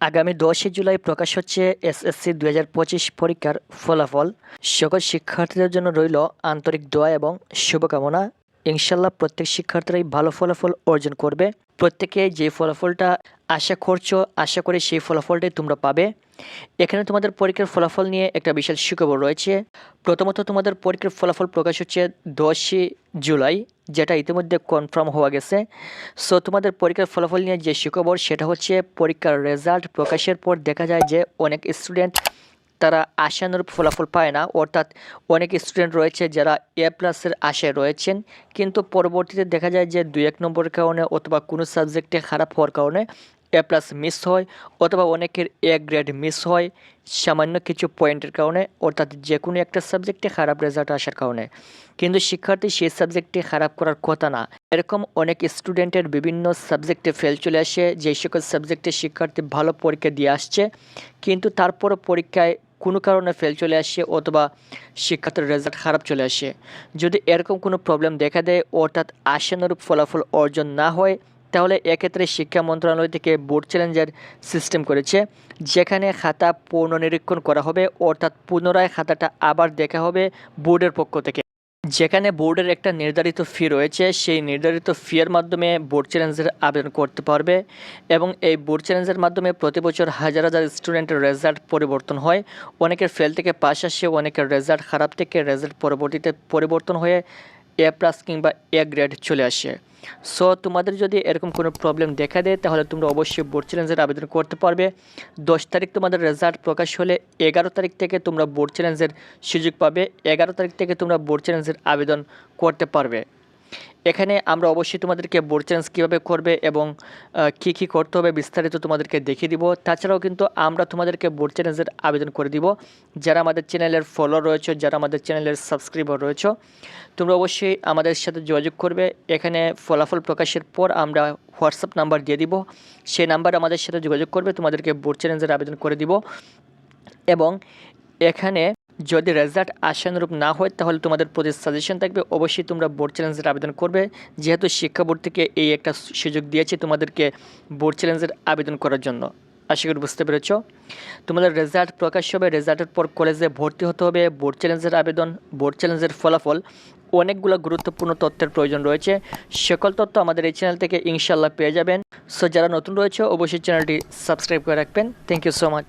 আগামী দশই জুলাই প্রকাশ হচ্ছে এসএসসি দু পঁচিশ পরীক্ষার ফলাফল। সকল শিক্ষার্থীদের জন্য রইল আন্তরিক দোয়া এবং শুভকামনা। ইনশাল্লাহ প্রত্যেক শিক্ষার্থীরাই ভালো ফলাফল অর্জন করবে। প্রত্যেকে যে ফলাফলটা আশা করছ, আশা করে সেই ফলাফলটাই তোমরা পাবে। এখানে তোমাদের পরীক্ষার ফলাফল নিয়ে একটা বিশাল সুখবর রয়েছে। প্রথমত তোমাদের পরীক্ষার ফলাফল প্রকাশ হচ্ছে দশই জুলাই, যেটা ইতিমধ্যে কনফার্ম হওয়া গেছে। সো, তোমাদের পরীক্ষার ফলাফল নিয়ে যে সুখবর, সেটা হচ্ছে পরীক্ষার রেজাল্ট প্রকাশের পর দেখা যায় যে অনেক স্টুডেন্ট তারা আশানুরূপ ফলাফল পায় না। অর্থাৎ অনেক স্টুডেন্ট রয়েছে যারা এ প্লাসের আশায় রয়েছেন। কিন্তু পরবর্তীতে দেখা যায় যে দুই এক নম্বরের কারণে অথবা কোনো সাবজেক্টে খারাপ হওয়ার কারণে এ প্লাস মিস হয় অথবা অনেকের এ গ্রেড মিস হয় সামান্য কিছু পয়েন্টের কারণে। অর্থাৎ যে কোনো একটা সাবজেক্টে খারাপ রেজাল্ট আসার কারণে। কিন্তু শিক্ষার্থী সেই সাবজেক্টে খারাপ করার কথা না। এরকম অনেক স্টুডেন্টের বিভিন্ন সাবজেক্টে ফেল চলে আসে। যেই সকল সাবজেক্টে শিক্ষার্থী ভালো পরীক্ষা দিয়ে আসছে। কিন্তু তারপরও পরীক্ষায় কোনো কারণে ফেল চলে আসে অথবা শিক্ষার্থীর রেজাল্ট খারাপ চলে আসে। যদি এরকম কোনো প্রবলেম দেখা দেয়, অর্থাৎ আশানুরূপ ফলাফল অর্জন না হয়, তাহলে এক্ষেত্রে শিক্ষা মন্ত্রণালয় থেকে বোর্ড চ্যালেঞ্জের সিস্টেম করেছে, যেখানে খাতা পুনর্নিরীক্ষণ করা হবে, অর্থাৎ পুনরায় খাতাটা আবার দেখা হবে বোর্ডের পক্ষ থেকে। যেখানে বোর্ডের একটা নির্ধারিত ফি রয়েছে, সেই নির্ধারিত ফিয়ের মাধ্যমে বোর্ড চ্যালেঞ্জের আবেদন করতে পারবে এবং এই বোর্ড চ্যালেঞ্জের মাধ্যমে প্রতি বছর হাজার হাজার স্টুডেন্টের রেজাল্ট পরিবর্তন হয়। অনেকের ফেল থেকে পাশ আসে, অনেকের রেজাল্ট খারাপ থেকে রেজাল্ট পরবর্তীতে পরিবর্তন হয়ে এ প্লাস কিংবা এ গ্রেড চলে আসে। সো তোমাদের যদি এরকম কোনো প্রবলেম দেখা দেয়, তাহলে তোমরা অবশ্যই বোর্ড চ্যালেঞ্জের আবেদন করতে পারবে। দশ তারিখ তোমাদের রেজাল্ট প্রকাশ হলে এগারো তারিখ থেকে তোমরা বোর্ড চ্যালেঞ্জের সুযোগ পাবে। এগারো তারিখ থেকে তোমরা বোর্ড চ্যালেঞ্জের আবেদন করতে পারবে। এখানে আমরা অবশ্যই তোমাদেরকে বোর্ড চ্যালেঞ্জ কীভাবে করবে এবং কী কী করতে হবে বিস্তারিত তোমাদেরকে দেখিয়ে দিব। তাছাড়াও কিন্তু আমরা তোমাদেরকে বোর্ড চ্যালেঞ্জের আবেদন করে দিব। যারা আমাদের চ্যানেলের ফলোয়ার রয়েছে, যারা আমাদের চ্যানেলের সাবস্ক্রাইবার রয়েছে, তোমরা অবশ্যই আমাদের সাথে যোগাযোগ করবে। এখানে ফলাফল প্রকাশের পর আমরা হোয়াটসঅ্যাপ নাম্বার দিয়ে দিব। সেই নাম্বার আমাদের সাথে যোগাযোগ করবে, তোমাদেরকে বোর্ড চ্যালেঞ্জের আবেদন করে দিব। এবং এখানে যদি রেজাল্ট আশানুরূপ না হয়, তাহলে তোমাদের প্রতি সাজেশন থাকবে, অবশ্যই তোমরা বোর্ড চ্যালেঞ্জের আবেদন করবে। যেহেতু শিক্ষা বোর্ড থেকে এই একটা সুযোগ দিয়েছে তোমাদেরকে বোর্ড চ্যালেঞ্জের আবেদন করার জন্য। আশা করি বুঝতে পেরেছ। তোমাদের রেজাল্ট প্রকাশ হবে রেজাল্টের পর কলেজে ভর্তি হতে হবে বোর্ড চ্যালেঞ্জের আবেদন বোর্ড চ্যালেঞ্জের ফলাফল, অনেকগুলো গুরুত্বপূর্ণ তথ্যের প্রয়োজন রয়েছে। সকল তথ্য আমাদের এই চ্যানেল থেকে ইনশাল্লাহ পেয়ে যাবেন। সো যারা নতুন রয়েছে, অবশ্যই চ্যানেলটি সাবস্ক্রাইব করে রাখবেন। Thank you so much